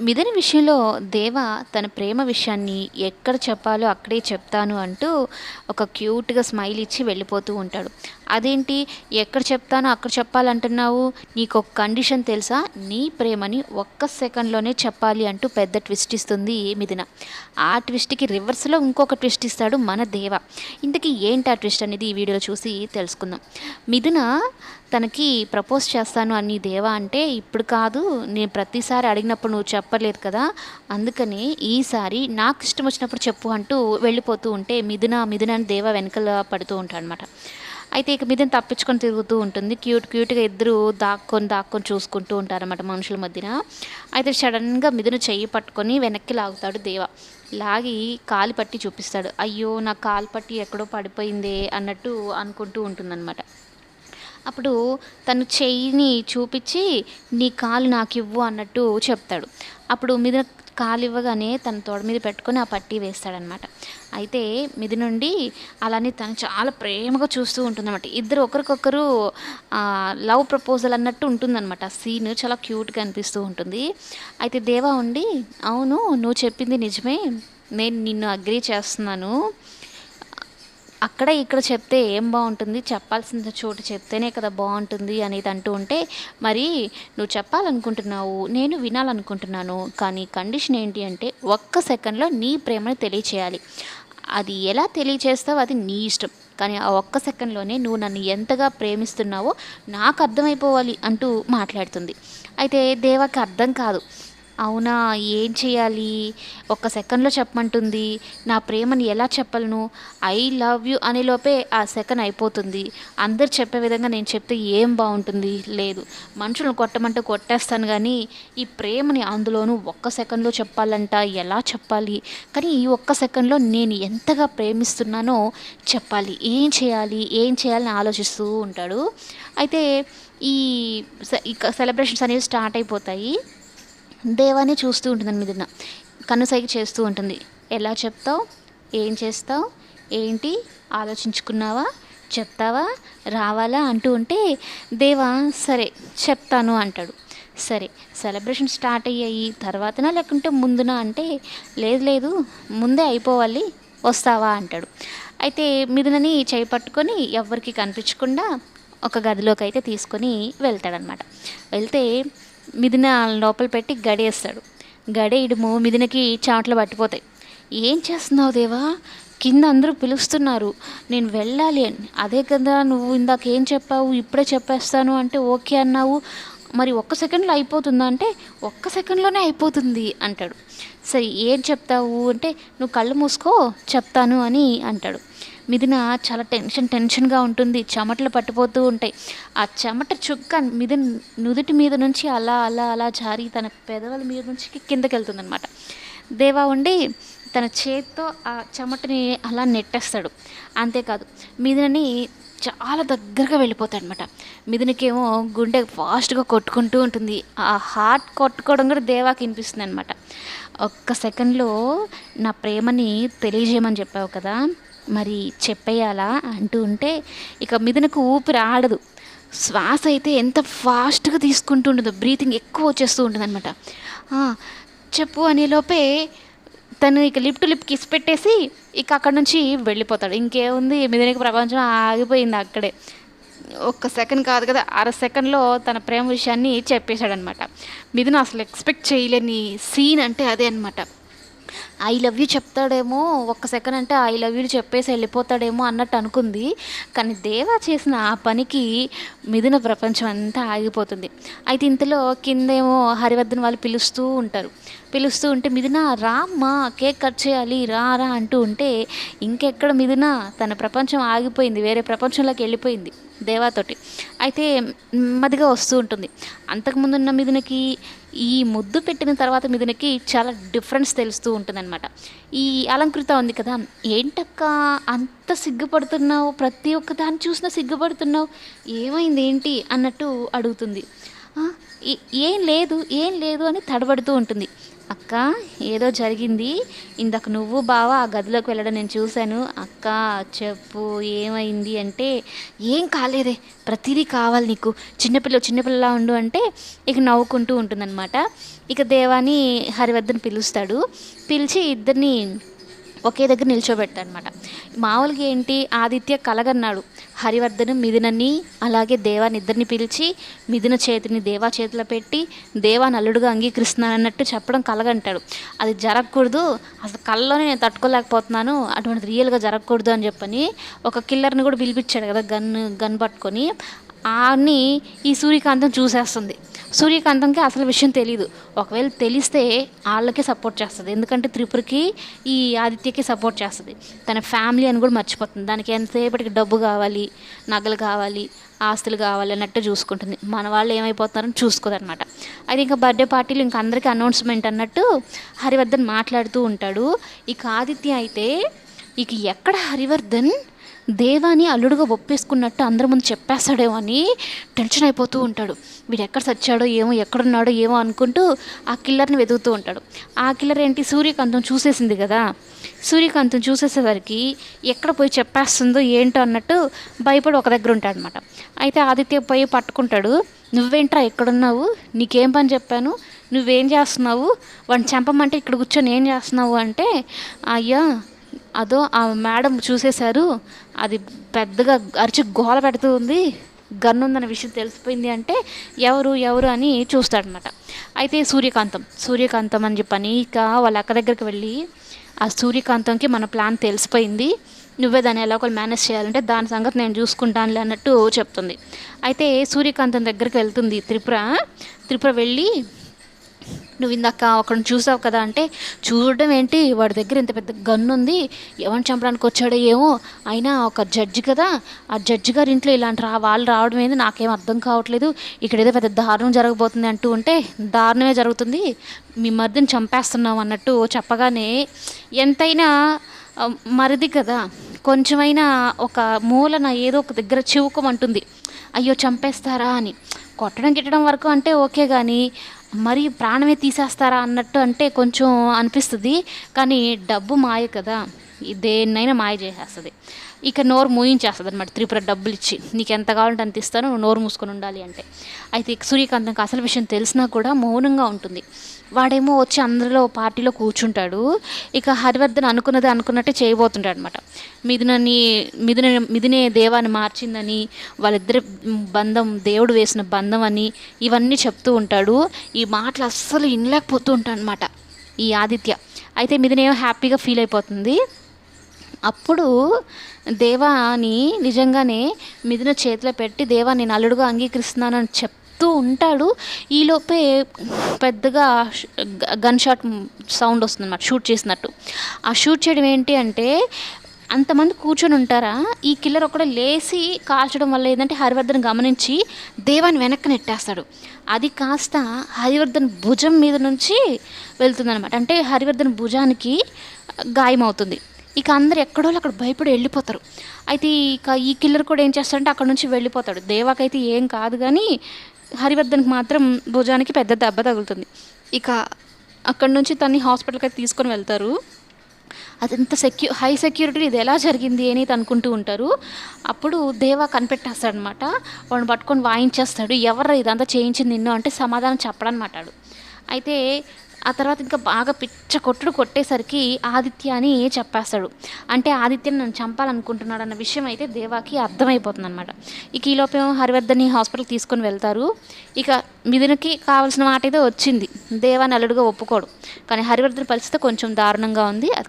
మిథున విషయంలో దేవ తన ప్రేమ విషయాన్ని ఎక్కడ చెప్పాలో అక్కడే చెప్తాను అంటూ ఒక క్యూట్గా స్మైల్ ఇచ్చి వెళ్ళిపోతూ ఉంటాడు. అదేంటి? ఎక్కడ చెప్తానో అక్కడ చెప్పాలంటున్నావు? నీకు ఒక కండిషన్ తెలుసా? నీ ప్రేమని ఒక్క సెకండ్లోనే చెప్పాలి అంటూ పెద్ద ట్విస్ట్ ఇస్తుంది మిథున. ఆ ట్విస్ట్కి రివర్స్లో ఇంకొక ట్విస్ట్ ఇస్తాడు మన దేవ. ఇంతకీ ఏంటి ఆ ట్విస్ట్ అనేది ఈ వీడియోలో చూసి తెలుసుకుందాం. మిథున తనకి ప్రపోజ్ చేస్తాను అని దేవా అంటే ఇప్పుడు కాదు నేను ప్రతిసారి అడిగినప్పుడు నువ్వు చెప్పలేదు కదా అందుకని ఈసారి నాకు ఇష్టం వచ్చినప్పుడు చెప్పు అంటూ వెళ్ళిపోతూ ఉంటే మిథున మిథున అని దేవా వెనకల పడుతూ ఉంటాడు అనమాట అయితే ఇక మిథున తప్పించుకొని తిరుగుతూ ఉంటుంది. క్యూట్ క్యూట్గా ఇద్దరు దాక్కొని దాక్కొని చూసుకుంటూ ఉంటారన్నమాట మనుషుల మధ్యన. అయితే సడన్గా మిథున చెయ్యి పట్టుకొని వెనక్కి లాగుతాడు దేవ. లాగి కాలు పట్టి చూపిస్తాడు. అయ్యో నా కాలు పట్టి ఎక్కడో పడిపోయిందే అన్నట్టు అనుకుంటూ ఉంటుందన్నమాట. అప్పుడు తను చెయ్యిని చూపించి నీ కాలు నాకు ఇవ్వు అన్నట్టు చెప్తాడు. అప్పుడు మీద కాలు ఇవ్వగానే తన తోడ మీద పెట్టుకొని ఆ పట్టీ వేస్తాడనమాట. అయితే మిది నుండి అలానే తను చాలా ప్రేమగా చూస్తూ ఉంటుందన్నమాట. ఇద్దరు ఒకరికొకరు లవ్ ప్రపోజల్ అన్నట్టు ఉంటుందన్నమాట. ఆ సీన్ చాలా క్యూట్గా అనిపిస్తూ ఉంటుంది. అయితే దేవా ఉండి అవును నువ్వు చెప్పింది నిజమే. నేను నిన్ను అగ్రీ చేస్తున్నాను. అక్కడ ఇక్కడ చెప్తే ఏం బాగుంటుంది? చెప్పాల్సిన చోటు చెప్తేనే కదా బాగుంటుంది అనేది అంటూ ఉంటే మరి నువ్వు చెప్పాలనుకుంటున్నావు నేను వినాలనుకుంటున్నాను కానీ కండిషన్ ఏంటి అంటే ఒక్క సెకండ్లో నీ ప్రేమను తెలియచేయాలి. అది ఎలా తెలియచేస్తావు అది నీ ఇష్టం. కానీ ఆ ఒక్క సెకండ్లోనే నువ్వు నన్ను ఎంతగా ప్రేమిస్తున్నావో నాకు అర్థమైపోవాలి అంటూ మాట్లాడుతుంది. అయితే దేవాకి అర్థం కాదు. అవునా? ఏం చేయాలి? ఒక్క సెకండ్లో చెప్పమంటుంది. నా ప్రేమని ఎలా చెప్పలను? ఐ లవ్ యూ అనే లోపే ఆ సెకండ్ అయిపోతుంది. అందరు చెప్పే విధంగా నేను చెప్తే ఏం బాగుంటుంది? లేదు. మనుషులను కొట్టమంటే కొట్టేస్తాను కానీ ఈ ప్రేమని అందులోనూ ఒక్క సెకండ్లో చెప్పాలంట. ఎలా చెప్పాలి? కానీ ఈ ఒక్క సెకండ్లో నేను ఎంతగా ప్రేమిస్తున్నానో చెప్పాలి. ఏం చేయాలి? ఏం చేయాలని ఆలోచిస్తూ ఉంటాడు. అయితే ఈ సెలబ్రేషన్స్ అనేవి స్టార్ట్ అయిపోతాయి. దేవాన్ని చూస్తూ ఉంటుంది మిథున. కన్నుసైకి చేస్తూ ఉంటుంది. ఎలా చెప్తావు? ఏం చేస్తావు? ఏంటి? ఆలోచించుకున్నావా? చెప్తావా? రావాలా? అంటూ ఉంటే దేవా సరే చెప్తాను అంటాడు. సరే సెలబ్రేషన్ స్టార్ట్ అయ్యాయి. తర్వాతనా లేకుంటే ముందునా అంటే లేదు లేదు ముందే అయిపోవాలి వస్తావా అంటాడు. అయితే మిథునని చేయి పట్టుకొని ఎవరికి కనిపించకుండా ఒక గదిలోకి అయితే తీసుకొని వెళ్తాడనమాట వెళ్తే మిదిన లోపల పెట్టి గడేస్తాడు. గడేయడము మిదినకి చాట్లు పట్టిపోతాయి. ఏం చేస్తున్నావు దేవా? కింద అందరూ పిలుస్తున్నారు. నేను వెళ్ళాలి అని. అదే కదా నువ్వు ఇందాక ఏం చెప్పావు? ఇప్పుడే చెప్పేస్తాను. అంటే ఓకే అన్నావు. మరి ఒక్క సెకండ్లో అయిపోతుందా? అంటే ఒక్క సెకండ్లోనే అయిపోతుంది అంటాడు. సరే ఏం చెప్తావు? అంటే నువ్వు కళ్ళు మూసుకో చెప్తాను అని అంటాడు. మిథున చాలా టెన్షన్ టెన్షన్గా ఉంటుంది. చెమటలు పట్టిపోతూ ఉంటాయి. ఆ చెమట చుక్క మిథున్ నుదుటి మీద నుంచి అలా అలా అలా జారి తన పెదవుల మీద నుంచి కిందకి వెళ్తుంది అనమాట దేవా ఉండి తన చేత్తో ఆ చెమటని అలా నెట్టేస్తాడు. అంతేకాదు మిథునని చాలా దగ్గరగా వెళ్ళిపోతాడు అనమాట మిథునకేమో గుండె ఫాస్ట్గా కొట్టుకుంటూ ఉంటుంది. ఆ హార్ట్ కొట్టుకోవడం కూడా దేవాకి వినిపిస్తుంది అనమాట ఒక్క సెకండ్లో నా ప్రేమని తెలియజేయమని చెప్పావు కదా? మరి చెప్పేయాలా అంటూ ఉంటే ఇక మిథునకు ఊపిరి ఆడదు శ్వాస అయితే ఎంత ఫాస్ట్గా తీసుకుంటూ ఉంటుందో బ్రీతింగ్ ఎక్కువ వచ్చేస్తూ ఉంటుంది అనమాట చెప్పు అనేలోపే తను ఇక లిప్ టు లిప్ కిస్ పెట్టేసి ఇక అక్కడ నుంచి వెళ్ళిపోతాడు. ఇంకేముంది? మిథునకి ప్రపంచం ఆగిపోయింది అక్కడే. ఒక్క సెకండ్ కాదు కదా అర సెకండ్లో తన ప్రేమ విషయాన్ని చెప్పేశాడనమాట మిథున అసలు ఎక్స్పెక్ట్ చేయలేని సీన్ అంటే అదే అనమాట ఐ లవ్ యూ చెప్తాడేమో ఒక్క సెకండ్ అంటే ఐ లవ్ యూ చెప్పేసి వెళ్ళిపోతాడేమో అన్నట్టు అనుకుంది. కానీ దేవా చేసిన ఆ పనికి మిథున ప్రపంచం అంతా ఆగిపోతుంది. అయితే ఇంతలో కిందేమో హరివర్ధన్ వాళ్ళు పిలుస్తూ ఉంటారు. పిలుస్తూ ఉంటే మిథున రామ్మా కేక్ కట్ చేయాలి రా రా అంటూ ఉంటే ఇంకెక్కడ మిథున? తన ప్రపంచం ఆగిపోయింది వేరే ప్రపంచంలోకి వెళ్ళిపోయింది. దేవాతోటి. అయితే నెమ్మదిగా వస్తూ ఉంటుంది. అంతకుముందున్న మిథునకి ఈ ముద్దు పెట్టిన తర్వాత మిథునకి చాలా డిఫరెన్స్ తెలుస్తూ ఉంటుందన్నమాట. ఈ అలంకృత ఉంది కదా ఏంటక్క అంత సిగ్గుపడుతున్నావు? ప్రతి ఒక్క దాన్ని చూసినా సిగ్గుపడుతున్నావు? ఏమైంది ఏంటి అన్నట్టు అడుగుతుంది. ఏం లేదు ఏం లేదు అని తడబడుతూ ఉంటుంది. అక్క ఏదో జరిగింది. ఇందాక నువ్వు బావ ఆ గదిలోకి వెళ్ళడం నేను చూశాను. అక్క చెప్పు ఏమైంది అంటే ఏం కాలేదే ప్రతిదీ కావాలి నీకు. చిన్నపిల్ల చిన్నపిల్లలా ఉండు అంటే ఇక నవ్వుకుంటూ ఉంటుందన్నమాట. ఇక దేవాని హరివర్ధన్ పిలుస్తాడు. పిలిచి ఇద్దరిని ఒకే దగ్గర నిల్చోబెడతాడు అనమాట మామూలుగా ఏంటి ఆదిత్య కలగన్నాడు. హరివర్ధను మిథునని అలాగే దేవాని ఇద్దరిని పిలిచి మిథున చేతిని దేవా చేతిలో పెట్టి దేవా నల్లుడుగా అంగీకరిస్తున్నాను అన్నట్టు చెప్పడం కలగంటాడు. అది జరగకూడదు. అసలు కళ్ళలోనే నేను తట్టుకోలేకపోతున్నాను. అటువంటి రియల్గా జరగకూడదు అని చెప్పని ఒక కిల్లర్ని కూడా పిలిపించాడు కదా గన్ గన్ పట్టుకొని. ఆని ఈ సూర్యకాంతం చూసేస్తుంది. సూర్యకాంతంకి అసలు విషయం తెలియదు ఒకవేళ తెలిస్తే వాళ్ళకే సపోర్ట్ చేస్తుంది. ఎందుకంటే త్రిపురకి ఈ ఆదిత్యకి సపోర్ట్ చేస్తుంది. తన ఫ్యామిలీ అని కూడా మర్చిపోతుంది. దానికి ఎంతసేపటికి డబ్బు కావాలి? నగలు కావాలి ఆస్తులు కావాలి అన్నట్టు చూసుకుంటుంది. మన వాళ్ళు ఏమైపోతున్నారని చూసుకోదన్నమాట. అది ఇంకా బర్త్డే పార్టీలు ఇంకా అందరికీ అనౌన్స్మెంట్ అన్నట్టు హరివర్ధన్ మాట్లాడుతూ ఉంటాడు. ఇక ఆదిత్య అయితే ఇక ఎక్కడ హరివర్ధన్? దేవాని అల్లుడుగా ఒప్పేసుకున్నట్టు అందరి ముందు చెప్పేస్తాడేమో అని టెన్షన్ అయిపోతూ ఉంటాడు. వీడు ఎక్కడ చచ్చాడో ఏమో ఎక్కడున్నాడో ఏమో అనుకుంటూ ఆ కిల్లర్ని వెతుకుతూ ఉంటాడు. ఆ కిల్లర్ ఏంటి? సూర్యకాంతం చూసేసింది కదా. సూర్యకాంతం చూసేసేసరికి ఎక్కడ పోయి చెప్పేస్తుందో ఏంటో అన్నట్టు భయపడి ఒక దగ్గర ఉంటాడనమాట అయితే ఆదిత్య పోయి పట్టుకుంటాడు. నువ్వేంట్రా ఎక్కడున్నావు? నీకేం పని చెప్పాను? నువ్వేం చేస్తున్నావు? వాడిని చంపమంటే ఇక్కడ కూర్చొని ఏం చేస్తున్నావు? అంటే అయ్యా అదో ఆ మేడం చూసేశారు అది పెద్దగా అరిచి గోల పెడుతూ ఉంది గన్ ఉందన్న విషయం తెలిసిపోయింది అంటే ఎవరు ఎవరు అని చూస్తాడనమాట అయితే సూర్యకాంతం సూర్యకాంతం అని చెప్పని ఇక వాళ్ళ అక్క దగ్గరికి వెళ్ళి ఆ సూర్యకాంతంకి మన ప్లాన్ తెలిసిపోయింది నువ్వే దాన్ని ఎలా ఒకరు మేనేజ్ చేయాలంటే దాని సంగతి నేను చూసుకుంటానులే అన్నట్టు చెప్తుంది. అయితే సూర్యకాంతం దగ్గరికి వెళ్తుంది త్రిపుర త్రిపుర వెళ్ళి నువ్వు ఇందాక ఒకరిని చూసావు కదా అంటే చూడడం ఏంటి? వాడి దగ్గర ఇంత పెద్ద గన్ను ఉంది. ఎవరిని చంపడానికి వచ్చాడో ఏమో. అయినా ఒక జడ్జి కదా. ఆ జడ్జి గారి ఇంట్లో ఇలాంటి రా వాళ్ళు రావడం ఏంది? నాకేం అర్థం కావట్లేదు. ఇక్కడ ఏదో పెద్ద దారుణం జరగబోతుంది అంటూ ఉంటే దారుణమే జరుగుతుంది. మీ మరిదిని చంపేస్తున్నాం అన్నట్టు చెప్పగానే ఎంతైనా మరిది కదా. కొంచెమైనా ఒక మూలన ఏదో ఒక దగ్గర చివుకమంటుంది అయ్యో చంపేస్తారా అని. కొట్టడం గిట్టడం వరకు అంటే ఓకే కానీ మరి ప్రాణమే తీసేస్తారా అన్నట్టు అంటే కొంచెం అనిపిస్తుంది. కానీ డబ్బు మాయ కదా. దేన్నైనా మాయ చేసేస్తుంది. ఇక నోరు మూయించేస్తుంది అనమాట త్రిపుర డబ్బులు ఇచ్చి నీకు ఎంత కావాలంటే అంత ఇస్తాను నువ్వు నోరు మూసుకొని ఉండాలి అంటే. అయితే సూర్యకాంతంకి అసలు విషయం తెలిసినా కూడా మౌనంగా ఉంటుంది. వాడేమో వచ్చి అందరిలో పార్టీలో కూర్చుంటాడు. ఇక హరివర్ధన్ అనుకున్నది అనుకున్నట్టే చేయబోతుంటాడు అనమాట మిథునని మిథున మిథునే దేవాన్ని మార్చిందని వాళ్ళిద్దరి బంధం దేవుడు వేసిన బంధం అని ఇవన్నీ చెప్తూ ఉంటాడు. ఈ మాటలు అస్సలు వినలేకపోతూ ఉంటాడు అనమాట ఈ ఆదిత్య. అయితే మిథునేమో హ్యాపీగా ఫీల్ అయిపోతుంది. అప్పుడు దేవాని నిజంగానే మిథున చేతిలో పెట్టి దేవా నేను అల్లుడుగా అంగీకరిస్తున్నానని చెప్తూ ఉంటాడు. ఈలోపే పెద్దగా గన్ షాట్ సౌండ్ వస్తుందన్నమాట షూట్ చేసినట్టు. ఆ షూట్ చేయడం ఏంటి అంటే అంతమంది కూర్చొని ఉంటారా? ఈ కిల్లర్ ఒకడే లేచి కాల్చడం వల్ల ఏంటంటే హరివర్ధన్ గమనించి దేవాన్ని వెనక్కి నెట్టేస్తాడు. అది కాస్త హరివర్ధన్ భుజం మీద నుంచి వెళ్తుందన్నమాట. అంటే హరివర్ధన్ భుజానికి గాయమవుతుంది. ఇక అందరు ఎక్కడో అక్కడ భయపడి వెళ్ళిపోతారు. అయితే ఇక ఈ కిల్లర్ కూడా ఏం చేస్తాడంటే అక్కడ నుంచి వెళ్ళిపోతాడు. దేవాకైతే ఏం కాదు కానీ హరివర్ధన్కి మాత్రం భుజానికి పెద్ద దెబ్బ తగులుతుంది. ఇక అక్కడ నుంచి తన్ని హాస్పిటల్కి అయితే తీసుకొని వెళ్తారు. అదంత సెక్యూ హై సెక్యూరిటీ ఇది ఎలా జరిగింది అని అనుకుంటూ ఉంటారు. అప్పుడు దేవా కనిపెట్టేస్తాడనమాట వాడిని పట్టుకొని వాయించేస్తాడు. ఎవరు ఇదంతా చేయించింది నిన్ను అంటే సమాధానం చెప్పడానికి మాట్లాడు అయితే ఆ తర్వాత ఇంకా బాగా పిచ్చ కొట్టుడు కొట్టేసరికి ఆదిత్య అని చెప్పేస్తాడు. అంటే ఆదిత్యని నన్ను చంపాలనుకుంటున్నాడు అన్న విషయం అయితే దేవాకి అర్థమైపోతుంది అనమాట ఇక ఈ హరివర్ధన్ని హాస్పిటల్కి తీసుకొని వెళ్తారు. ఇక మిథునకి కావాల్సిన మాట అయితే వచ్చింది. దేవా నల్లుడుగా ఒప్పుకోడు. కానీ హరివర్ధన్ పరిస్థితి కొంచెం దారుణంగా ఉంది. అది